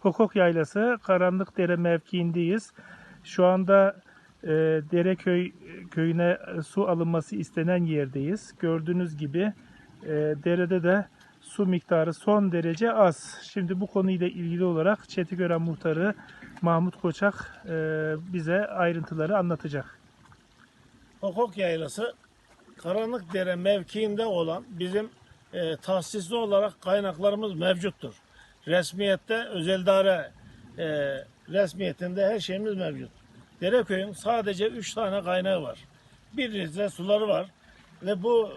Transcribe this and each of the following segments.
Kokok Yaylası Karanlık Dere mevkiindeyiz. Şu anda e, Dereköy köyüne e, su alınması istenen yerdeyiz. Gördüğünüz gibi e, derede de su miktarı son derece az. Şimdi bu konuyla ilgili olarak Çetigören Muhtarı Mahmut Koçak e, bize ayrıntıları anlatacak. Kokok Yaylası Karanlık Dere mevkiinde olan bizim e, tahsisli olarak kaynaklarımız mevcuttur. Resmiyette, özel daire e, resmiyetinde her şeyimiz mevcut. Dereköy'ün sadece 3 tane kaynağı var. 1 litre suları var ve bu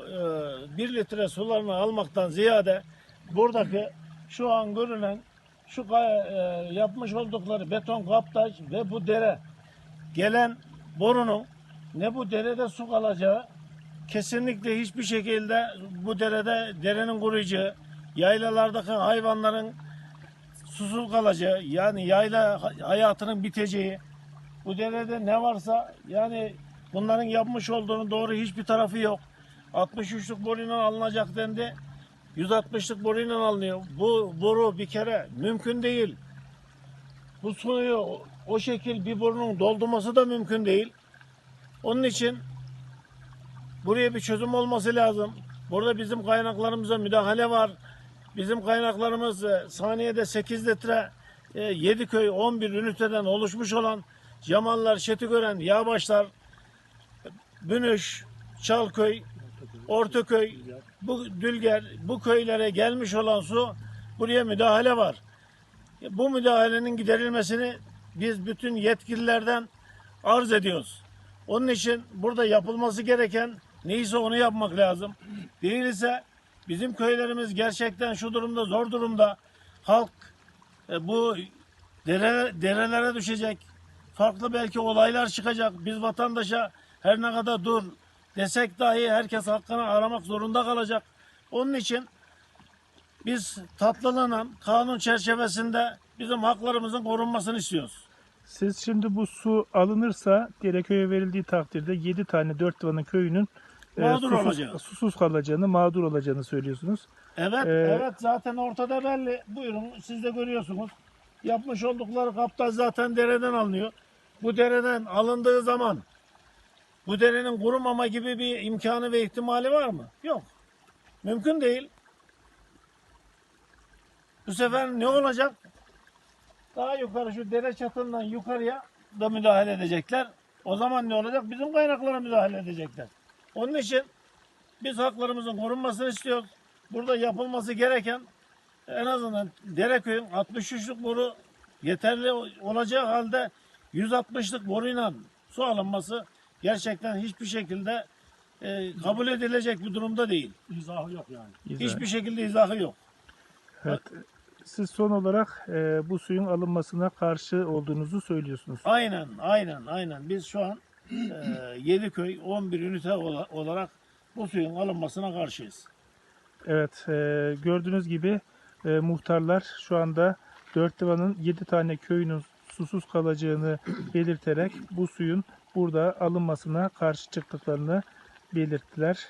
1 litre sularını almaktan ziyade buradaki şu an görünen şu e, yapmış oldukları beton kaptaş ve bu dere gelen borunun ne bu derede su kalacağı kesinlikle hiçbir şekilde bu derede derenin kuruyacağı yaylalardaki hayvanların susuz kalacağı yani yayla hayatının biteceği bu derede ne varsa yani bunların yapmış olduğunun doğru hiçbir tarafı yok. 63'lük boruyla alınacak dendi. 160'lık boruyla alınıyor. Bu boru bir kere mümkün değil. Bu suyu o şekil bir borunun doldurması da mümkün değil. Onun için buraya bir çözüm olması lazım. Burada bizim kaynaklarımıza müdahale var. Bizim kaynaklarımız e, saniyede 8 litre e, 7 köy 11 üniteden oluşmuş olan Yamanlar, Şetigören, Yağbaşlar, Bünüş, Çalköy, Ortaköy, bu Dülger, bu köylere gelmiş olan su buraya müdahale var. Bu müdahalenin giderilmesini biz bütün yetkililerden arz ediyoruz. Onun için burada yapılması gereken neyse onu yapmak lazım. Değilse bizim köylerimiz gerçekten şu durumda zor durumda. Halk e, bu dere, derelere düşecek. Farklı belki olaylar çıkacak. Biz vatandaşa her ne kadar dur desek dahi herkes hakkını aramak zorunda kalacak. Onun için biz tatlalanan kanun çerçevesinde bizim haklarımızın korunmasını istiyoruz. Siz şimdi bu su alınırsa Dereköy'e verildiği takdirde 7 tane dört Divan'ın köyünün Mağdur susuz, olacağı. susuz kalacağını, mağdur olacağını söylüyorsunuz. Evet, Ee, evet zaten ortada belli. Buyurun siz de görüyorsunuz. Yapmış oldukları kapta zaten dereden alınıyor. Bu dereden alındığı zaman bu derenin kurumama gibi bir imkanı ve ihtimali var mı? Yok. Mümkün değil. Bu sefer ne olacak? Daha yukarı şu dere çatından yukarıya da müdahale edecekler. O zaman ne olacak? Bizim kaynaklara müdahale edecekler. Onun için biz haklarımızın korunmasını istiyoruz. Burada yapılması gereken en azından Dereköy'ün 63'lük boru yeterli olacağı halde 160'lık boruyla su alınması gerçekten hiçbir şekilde e, kabul edilecek bir durumda değil. İzahı yok yani. İzah. Hiçbir şekilde izahı yok. Evet. Siz son olarak e, bu suyun alınmasına karşı olduğunuzu söylüyorsunuz. Aynen, aynen, aynen. Biz şu an e, Yediköy 11 ünite ola- olarak bu suyun alınmasına karşıyız. Evet, e, gördüğünüz gibi e, muhtarlar şu anda Dört Divan'ın 7 tane köyünün susuz kalacağını belirterek bu suyun burada alınmasına karşı çıktıklarını belirttiler.